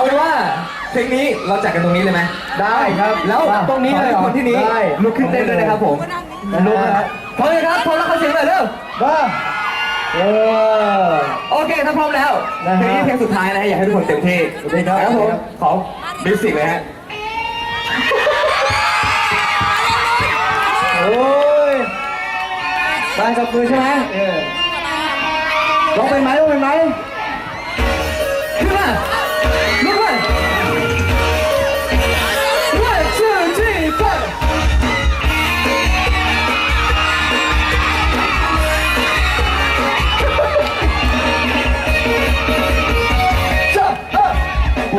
เอาเป็นว่าเพลงนี้เราจัดกันตรงนี้เลยไหมได้ครับแล้วตรงนี้เลยคนที่นี้ได้ ลุกขึ้นเต้นด้วยนะครับผมลุกนะครับพร้อมเลยครับพร้อมแล้วขอเสียงหน่อยเร็วมาเออโอเคถ้าพร้อมแล้วนะฮะเพลงนี้เพลงสุดท้ายนะฮะอยากให้ทุกคนเต็มที่โอเคครับครับผมขอมิวสิกเลยฮะโอ้ยบ้านกับมือใช่ไหมเออร้องเป็นไหมร้องเป็นไหมขึ้นมา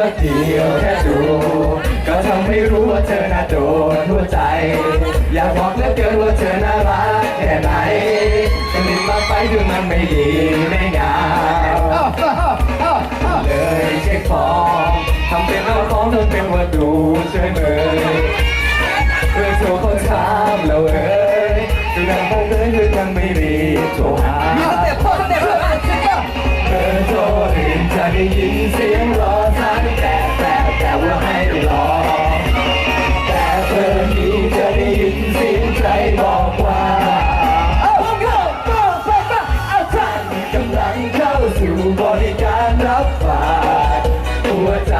ว่าเดียวแค่ดูก็ทำให้รู้ว่าเธอน่าโดนหัวใจ อยากบอกเหลือเกินว่าเธอน่ารักแค่ไหนแต่นิดมาไปดูมันไม่ดีไม่งามอ้าเลยเช็คฟอร์มทำเป็นเอาของทำเป็นว่าดูช่วยเมยเพื่อโทรเขาถามแล้วเอ้ยดูดังพงเลยคือยังไม่รีโทรหาเต็ปพ่อสเต็ปเลยอะสิจ้าเบอร์โทรอื่นจะได้ยินเสียง การรับฝากหัวใจ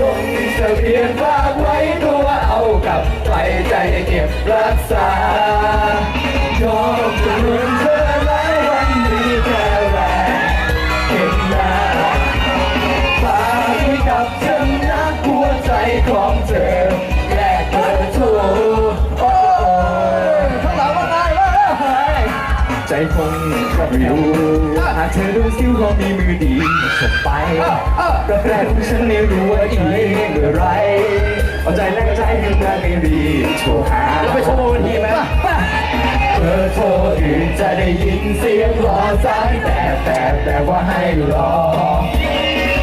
ลงทะเบียฝากไว้ตัวเอากลับไปใจเก็บรักษายอมจำนวนเธอแล้ววันนี้แค่แรกเห็นหน้าฝากไว้กับฉันนะหัวใจของเธอแลกเบอร์โทรโอ้ยข้างหลังว่าไงว่าไงใจคง อยู่หากเธอดูซิวก็มีมือดีส่งไปก็แค่รู้ฉันไม่รู้ว่าอีกเมื่อไรเอาใจแลกกับใจให้เธอไม่รีบโทรหาเราไปโชว์บนเวทีไหมเบอร์โทรอื่นจะได้ยินเสียงรอสายแต่แต่แต่ว่าให้รอ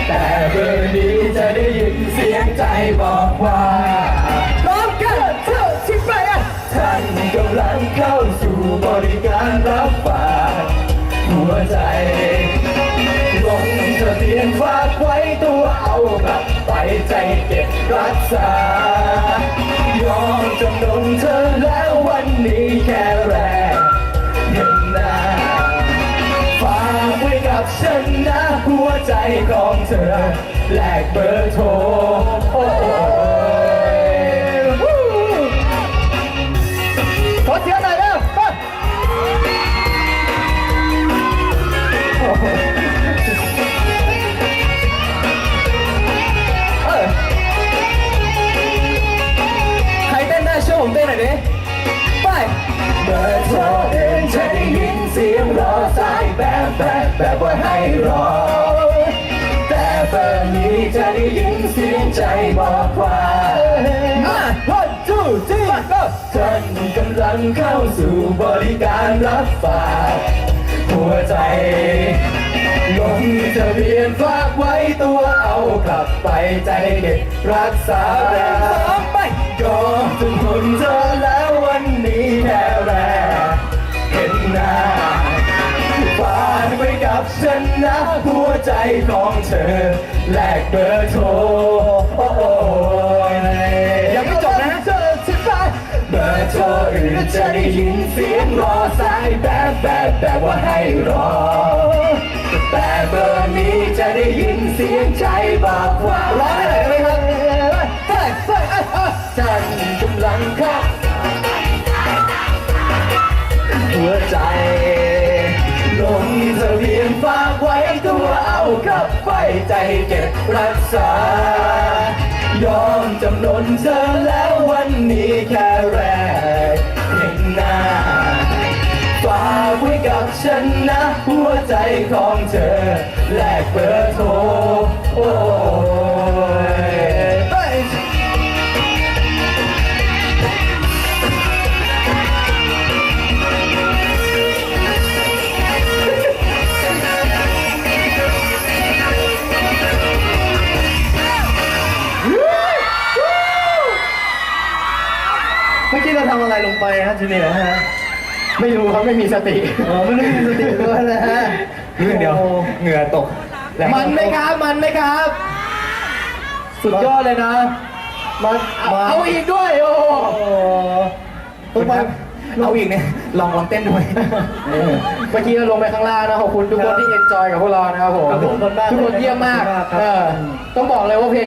แต่เบอร์นี้จะได้ยินเสียงใจบอกว่าพร้อมกันเท่าสิบแปดท่านกำลังเข้าสู่บริการรับฝากหั วใจลงทะเบียนฝากไว้ตัวเอากลับไปใจเก็บรักษายอมจำนนเธอแล้ววันนี้แค่แรกเห็นหน้าฝากไว้กับฉันนะหัวใจของเธอแลกเบอร์โทร บอร์โทรดินจะได้ยินเสียงรอสายแบบแบบแบบว่าให้รอ แต่เบอร์นี้จะได้ยินเสียงใจบอกว่าอะ one two three go ท่านกำลังเข้าสู่บริการรับฝากหัวใจลงทะเบียนฝากไว้ตัวเอากลับไปใจเก็บรักษาสอง ของเธอแลกเบอร์โทรโอ้ยยังไม่จบนะเจอสิบแปเบอร์โทรอื่นจะได้ยินเสียงรอสายแบบแบบแบบว่าให้รอ แต่เบอร์นี้จะได้ยินเสียงใจบอกว่าร้องได้เลยได้ไหมครับไปไปเอ้ยเอ้ยฉัน ใจเก็บรักษา ยอมจำนนเธอแล้ววันนี้แค่แรกเห็นหน้าฝากไว้กับฉันนะ หัวใจของเธอ แลกเบอร์โทร เมื่อกี้เราทำอะไรลงไปฮะจูเนียร์ฮะไม่รู้ครับไม่มีสติอ๋อไม่ได้มีสติด้วยนะฮะเรื่องเดียวเหงื่อตกมันไหมครับมันไหมครับ สุดยอดเลยนะมามาเอาอีกด้วยโอ้โหโอ้โหทุกคนเอาอีกเนี่ยลองลองเต้นด้วย เมื่อกี้เราลงไปข้างล่างนะขอบคุณทุกคนที่เอนจอยกับพวกเรานะครับผมครับผมทุกคนเยี่ยมมากขอบคุณมากครับ เออต้องบอกเลยว่าเพลง